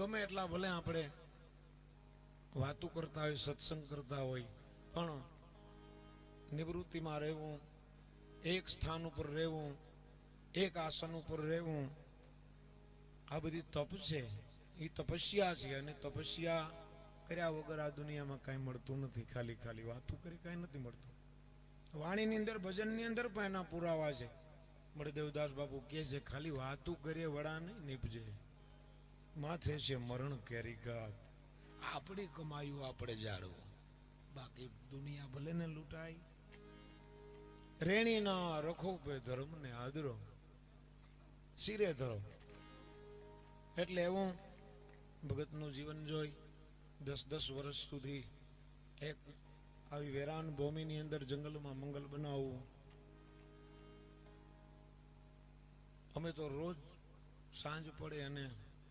ગમે એટલા ભલે આપણે વાતો કરતા હોય, સત્સંગ કરતા હોય, પણ નિવૃત્તિમાં રહેવું, એક સ્થાન ઉપર રહેવું, એક આસન ઉપર રહેવું, આ બધી તપ છે. એ તપસ્યા છે અને તપસ્યા કર્યા વગર આ દુનિયામાં કાંઈ મળતું નથી. ખાલી ખાલી વાતું કરી કાંઈ નથી મળતું. વાણીની અંદર, ભજનની અંદર પણ એના પુરાવા છે. મળદેવદાસ બાપુ કહે છે, ખાલી વાતું કરીએ, વડા નહીં નીપજે માથે છે મરણ કેરી ગાત. આપણી કમાયું આપણે જાળવું. બાકી દુનિયા ભલે ને લૂંટાય રેણી ના રખો ધર્મ ને આદરો. સિરે ધરો. એટલે એવું ભગતનું જીવન જોઈ દસ દસ વર્ષ સુધી એક આવી વેરાન ભૂમિની અંદર જંગલમાં મંગલ બનાવવું અમે તો રોજ સાંજ પડે અને